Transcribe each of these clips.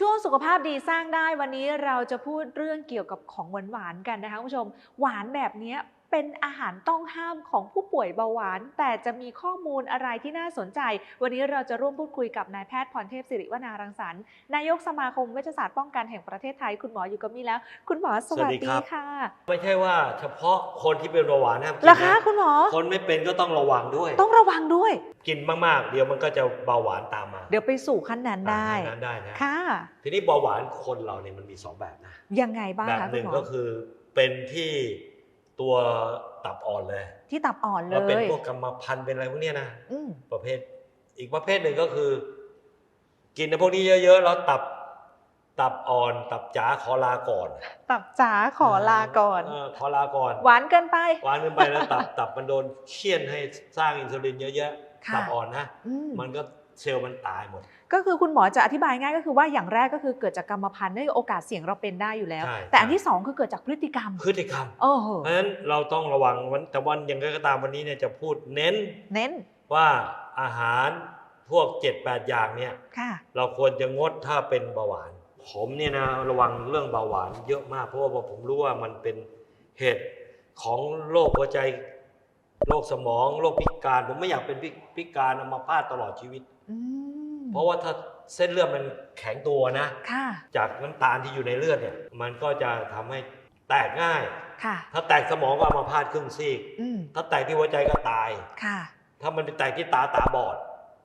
ช่วงสุขภาพดีสร้างได้วันนี้เราจะพูดเรื่องเกี่ยวกับของหวานๆกันนะคะคุณผู้ชม หวานแบบนี้ เป็นอาหารต้องห้ามของผู้ป่วยเบาหวาน แต่จะมีข้อมูลอะไรที่น่าสนใจ วันนี้เราจะร่วมพูดคุยกับนายแพทย์พรเทพสิริวนารังสรรค์นายกสมาคมเวชศาสตร์ป้องกันแห่งประเทศไทย คุณหมออยู่กับมี่แล้ว คุณหมอสวัสสวัสดีดีครับค่ะ ไม่ใช่ว่าเฉพาะคนที่เป็นเบาหวานนะครับเหรอคะคุณหมอคนไม่เป็นก็ต้องระวังด้วย ต้องระวังด้วย กินมากๆ เดี๋ยวมันก็จะเบาหวานตามมา เดี๋ยวไปสู่ขั้นนั้นได้ตามนั้นได้นะค่ะ ทีนี้เบาหวานคนเราเนี่ยมันมีสองแบบนะยังไงบ้างแบบคะหคุนึ่ณงหมอก็คือเป็นที่ ตัวตับอ่อนเลยที่ตับอ่อนเลแล้วเป็นยพวกกรรมพันธุ์เป็นอะไรพวกเนี้ยนะอืมประเภท อีกประเภทหนึ่งก็คือ กินในพวกนี้เยอะๆแล้วตับตับอ่อน ตับจ๋าขอลาก่อน ตับจ๋าขอลาก่อนเขอลาก่อน หวานเกินไป หวานเกินไปแล้วตับตับมันโดนเคี่ยนให้สร้างอินซูลินเยอะค่ะๆตับอ่อนนะอืมมันก็ เซลล์มันตายหมด ก็คือคุณหมอจะอธิบายง่ายก็คือว่าอย่างแรกก็คือเกิดจากกรรมพันธุ์นั่นคือโอกาสเสี่ยงเราเป็นได้อยู่แล้ว ใช่ แต่อันใช่ที่สองคือเกิดจากพฤติกรรมพฤติกรรม โอ้โหเพราะฉะนั้นเราต้องระวังวันแต่วันอย่างไรก็ตามวันนี้เนี่ยจะพูดเน้นเน้นว่าอาหารพวก 7-8 อย่างเนี่ยค่ะเราควรจะงดถ้าเป็นเบาหวาน ผมเนี่ยนะระวังเรื่องเบาหวานเยอะมากเพราะว่าผมรู้ว่ามันเป็นเหตุของโรคหัวใจ โรคสมองโรคพิการผมไม่อยากเป็นพิพิการอัมาพาตตลอดชีวิตอืมเพราะว่าถ้าเส้นเลือดมันแข็งตัวนะค่ะจากน้ำตาลที่อยู่ในเลือดเนี่ย มันก็จะทำให้แตกง่ายค่ะถ้าแตกสมองก็อัมาพาตครึ่งซีกอืมถ้าแตกที่หัวใจก็ตายค่ะ ถ้ามันไปแตกที่ตาตาบอด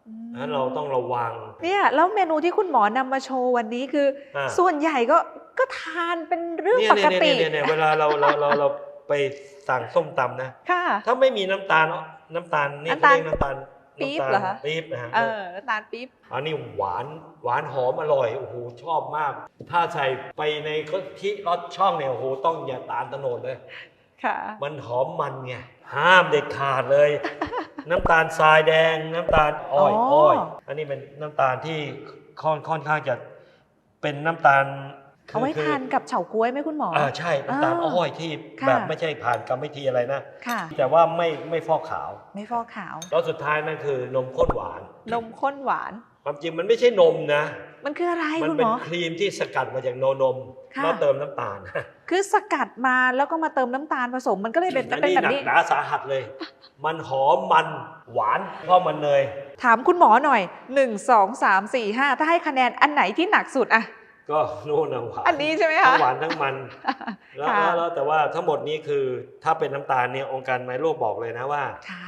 อืมนั้นเราต้องระวัง เนี่ยแล้วเมนูที่คุณหมอนำมาโชว์วันนี้คืออ่าส่วนใหญ่ก็ก็ทานเป็นเรื่องเนี่ยปเนี่กยติเนี่ยเนี่ยเวลาเราเราเราเรา ไปสั่งส้มตำนะค่ะ ถ้าไม่มีน้ำตาลน้ำตาลนี่น้ำเขาตาล เรียกน้ำตาลปี๊บน้ำตาลเหรอคะปี๊บนะฮะเออน้ำตาลปี๊บอันนี้หวานหวานหอมอร่อยโอ้โหชอบมาก ถ้าใส่ไปในกะทิรสช่องเนี่ยโอ้โหต้องอย่าตาลตะโนดเลย ค่ะมันหอมมันไงห้ามเด็ดขาดเลย น้ำตาลทรายแดง น้ำตาลอ้อยอ๋ออ้อย อันนี้เป็นน้ำตาลที่ค่อนค่อนข้างจะเป็นน้ำตาลคื เอาไว้คืทานกับเฉาก๊วยไหมคุณหมออ่าใช่น้ำตาลอ่าอ้อยที่ค่ะแบบไม่ใช่ผ่านกรรมวิธีอะไรนะค่ะแต่ว่าไม่ไม่ฟอกขาว ไม่ฟอกขาวแล้วสุดท้ายนั่นคือนมข้นหวาน นมข้นหวานความจริงมันไม่ใช่นมนะ มันคืออะไรมัคุณหเป็มนอครีมที่สกัดมาจากโนนมค่ะแล้วเติมน้ำตาล คือสกัดมาแล้วก็มาเติมน้ำตาลผสมมันก็เลยเป็นอันเป็นนี้แบบหนักนี้หนาสาหัสเลย มันหอมมันหวานเพราะมันเนย ถามคุณหมอหน่อย 1 2 3 4 5 ถ้าให้คะแนนอันไหนที่หนักสุดอะ ก็นู่นนะหวานอันนี้ใช่ไหมทั้คะงหวานทั้งมันแล้วค่ะแล้วแต่ว่าทั้งหมดนี้คือถ้าเป็นน้ำตาลเนี่ยองค์การอนามัยโลกบอกเลยนะว่าค่ะ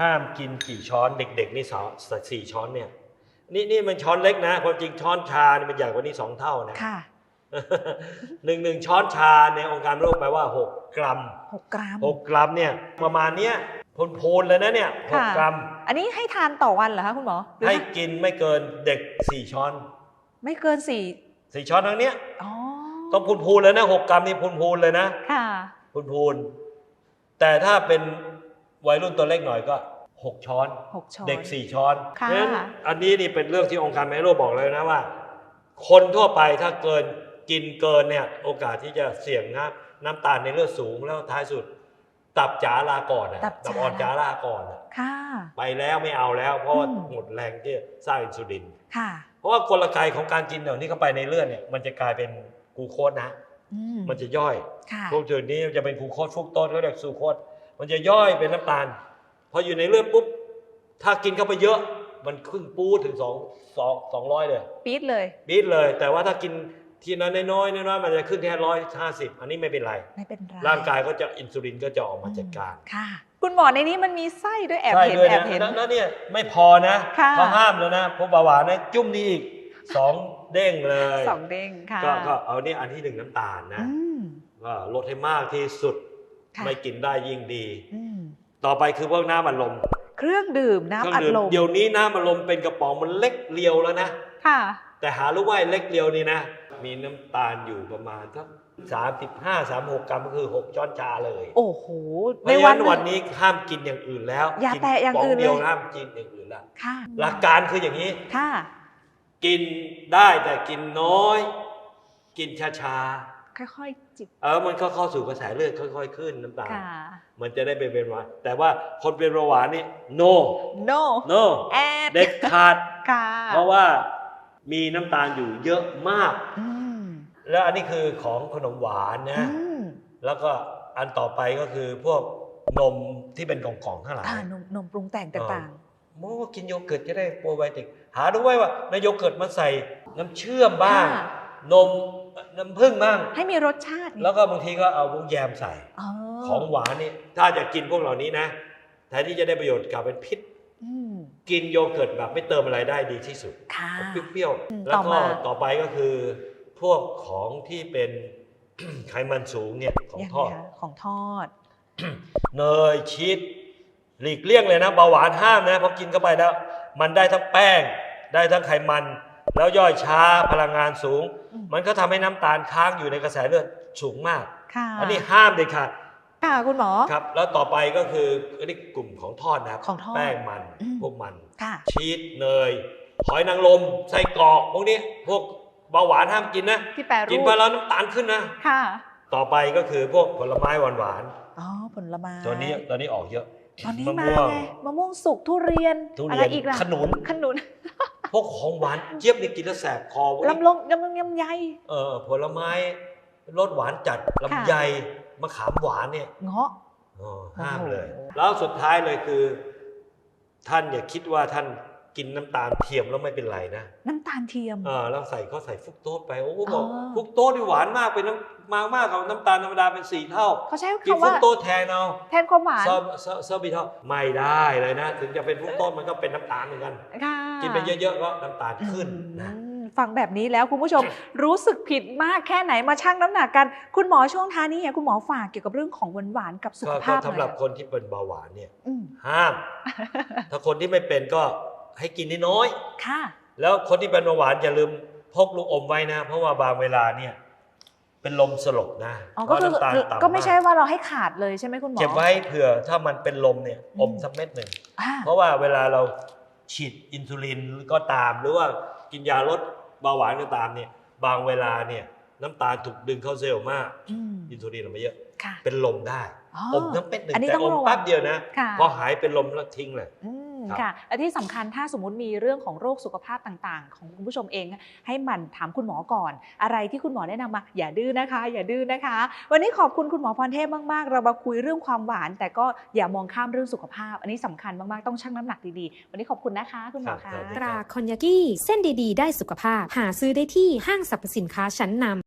ห้ามกินกี่ช้อนเด็ก ๆ นี่สองสี่ช้อนเนี่ยนี่นี่มันช้อนเล็กนะความจริงช้อนชานี่มันใหญ่กว่านี้สองเท่านะค่ะหนึ่งหนึ่งช้อนชาในองค์การโลกแปลว่า 6 กรัม6กรัม6กรัมเนี่ยประมาณเนี้ยพูนๆเลยนะเนี่ยหกค่ะกรัม อันนี้ให้ทานต่อวันเหรอคะคุณหมอหรือให้กินไม่เกินเด็ก4ช้อน ไม่เกิน 4ช้อนทั้งเนี้ย4อ๋อต้องพูนๆเลยนะ6กรัมนี่พูนๆเลยนะค่ะพูนๆแต่ถ้าเป็นวัยรุ่นตัวเล็กหน่อยก็6ช้อน6ช้อน เด็ก4ช้อนค่ะเพราะฉะนั้นอันนี้นี่เป็นเรื่องที่องค์การอนามัยโลกบอกเลยนะว่า คนทั่วไปถ้าเกินกินเกินเนี่ยโอกาสที่จะเสี่ยงน้ำน้ำตาลในเลือดสูงแล้วท้ายสุด ตับจ๋าลาก่อนอะตับจ๋า อ่อนจ๋าลาก่อนอะค่ะ ไปแล้วไม่เอาแล้ว เพราะว่าอืม หมดแรงที่จะสร้างอินซูลิน ค่ะเพราะว่ากลไกของการกินเนี่ยนี่เข้าไปในเลือดเนี่ยมันจะกลายเป็นกลูโคสนะ อืมมันจะย่อย ค่ะพวกจุดนี้จะเป็นกลูโคสฟรุกโตสเขาเรียกซูโคสมันจะย่อยเป็นน้ำตาล พออยู่ในเลือดปุ๊บ ถ้ากินเข้าไปเยอะ มันขึ้นปูดถึงสองสองสองร้อยเลย ปี๊ดเลย บีทเลย แต่ว่าถ้ากิน ทีนั้นน้อยๆน้อยๆมันจะขึ้นแค่ร้อยห้าสิบอันนี้ไม่เป็นไร ไม่เป็นไร ร่างกายก็จะอินซูลินก็จะออกมาจัดการ ค่ะ คุณหมอในนี้มันมีไส้ด้วยแอบใช่เห็นด้วยแอนะบเห็นแล้วแล้วเนี่ยไม่พอนะค่ะเขาห้ามแล้วนะพวกเบาหวานนะจุ่มนี้อีกสองเด้งเลยสองเด้งค่ะก็ก็เอาเนี่ยอันที่หนึ่งน้ำตาลนะอืมก็ลดให้มากที่สุดค่ะไม่กินได้ยิ่งดีอืมต่อไปคือพวกน้ำอัดลม เครื่องดื่มน้ำอัดเครื่ลดื่มเดี๋ยวนี้น้ำอัดลมเป็นกระป๋องมันเล็กเรียวแล้วนะ ค่ะ แต่หารู้ว่าไอ้เล็กเรียวนี่นะ มีน้ำตาลอยู่ประมาณสักสามสิบห้าสามหกกรัมก็คือหกช้อนชาเลยโอ้โหเพในราะฉะวันั้นน วันนี้ห้ามกินอย่างอื่นแล้วอย่ากินแตะอย่างอื่นป๋เดียวเลยห้ามกินอย่างอื่นละค่ะ หลักการคืออย่างนี้ ค่ะ กินได้แต่กินน้อย กินช้าค่อยๆจิบๆเออมันก็เข้าสู่กระแสเลือดค่อย ๆ ขึ้นน้ำตาลค่ะ มันจะได้เป็นเบาหวานแต่ว่าคนเป็นเบาหวานนี่ no no no แอดเด็ดขาด ค่ะ เพราะว่า มีน้ำตาลอยู่เยอะมากอืมแล้วอันนี้คือของขนมหวานนะอืมแล้วก็อันต่อไปก็คือพวกนมที่เป็นกล่องๆทั้งหลายอ่านมนมปรุงแต่งต่างโอ้กินโยเกิร์ตจะได้โปรไบโอติก หาดูไว้ว่าในโยเกิร์ตมันใส่น้ำเชื่อมๆบ้างค่ะนมน้ำผึ้งบ้าง ให้มีรสชาติ แล้วก็บางทีก็เอาพวกแยมใส่อ๋อของหวานนี่ ถ้าจะกินพวกเหล่านี้นะแทนที่จะได้ประโยชน์กลับเป็นพิษอืม กินโยเกิร์ตแบบไม่เติมอะไรได้ดีที่สุดค่ะเปรี้ยวอืมๆแล้วต่อก็มาต่อไปก็คือ พวกของที่เป็นไขมันสูงเนี่ยของยังทไงอดคะของทอด เนยชีสหลีกเลี่ยงเลยนะเบาหวานห้ามนะเพราะกินเข้าไปแล้ว มันได้ทั้งแป้ง ได้ทั้งไขมัน แล้วย่อยช้าพลังงานสูงอืมมันก็ทำให้น้ำตาลค้างอยู่ในกระแสเลือดสูงมากค่ะอันนี้ห้ามเด็ดขาด ค่ะคุณหมอ ครับ แล้วต่อไปก็คืออันนี้กลุ่มของทอดนะครับของทอดแป้งมันอืมพวกมัน ค่ะ ชีสเนย หอยนางรมไส้กรอกพวกนี้พวกเบาหวานห้ามกินนะที่แปรรูปกินไปแล้วน้ำตาลขึ้นนะ ค่ะ ต่อไปก็คือพวกผลไม้หวานอ๋อผลไม้ๆตัวนี้ตัวนี้ออกเยอะตอนนี้มะมาม่วงไงมะม่วงสุกทุเรียนทุอะเรีไรยนอีกล่ะขนุนขนุนพวกของหวานเจี๊ยบนี่กินแล้วแสบคอพวกนี้ลำลงลำลงยำไยเออผลไม้รสหวานจัดลำไย มะขามหวานเนี่ยเงาะอ๋อห้ามโอ้โหเลย แล้วสุดท้ายเลยคือ ท่านอย่าคิดว่าท่านกินน้ำตาลเทียมแล้วไม่เป็นไรนะ น้ำตาลเทียมเออแล้วใส่เขาใส่ฟรุกโตสไปโอ้โหอ๋อบอกฟรุกโตสนี่หวานมากเป็นน้ำมากมากกับน้ำตาลธรรมดาเป็นสี่เท่าเขาใช้กินคำฟรุว่ากโตสแทนเอาแทนความหวานซอซอซอบิทอลไม่ได้เลยนะ ถึงจะเป็นฟรุกโตสมันก็เป็นน้ำตาลเหมือนกันค่ะกินไปเยอะๆก็น้ำตาลขึ้นนะอืม ฟังแบบนี้แล้วคุณผู้ชมรู้สึกผิดมากแค่ไหนมาชั่งน้ำหนักกัน คุณหมอช่วงท้ายนี้เนี่ยคุณหมอฝากเกี่ยวกับเรื่องของหวานหวานๆกับสุก็ขก็ภาพหน่สำหรับอยคนที่เป็นเบาหวานเนี่ยอืมห้าม ถ้าคนที่ไม่เป็นก็ให้กินน้อยค่ะๆแล้วคนที่เป็นเบาหวานอย่าลืมพกลูกอมไว้นะ เพราะว่าบางเวลาเนี่ยเป็นลมสลบนะอ๋อก็คือเพราะน้ำตาลต่ำก็ไม่ใช่ากว่าเราให้ขาดเลยใช่ไหมคุณหมอเก็บไว้เผื่อถ้ามันเป็นลมเนี่ยอืมอมสักเม็ดหนึ่งอ่าเพราะว่าเวลาเราฉีดอินซูลินก็ตามหรือว่ากินยาลด เบาหวานก็ตามเนี่ยบางเวลาเนี่ยน้ำตาลถูกดึงเข้าเซลล์มาก อืม อินซูลินออกมาเยอะ ค่ะเป็นลมได้อ๋ออมทั้งเม็ดหนึ่งอันนี้แต่ต้องอมระวังแป๊บเดียวนะ ค่ะ พอหายเป็นลมแล้วทิ้งเลย อืม ครับค่ะ และที่สำคัญถ้าสมมุติมีเรื่องของโรคสุขภาพต่างๆ ของคุณผู้ชมเอง ให้หมันถามคุณหมอก่อน อะไรที่คุณหมอแนะนำมา อย่าดื้อนะคะ อย่าดื้อนะคะ วันนี้ขอบคุณคุณหมอพรเทพมากๆ เรามาคุยเรื่องความหวาน แต่ก็อย่ามองข้ามเรื่องสุขภาพ อันนี้สำคัญมากๆต้องชั่งน้ำหนักดีๆ วันนี้ขอบคุณนะคะคุณหมอครัคะบสวัสดีตราคอนยากิเส้นดีๆ ได้สุขภาพ หาซื้อได้ที่ห้างสรรพสินค้าชั้นนำ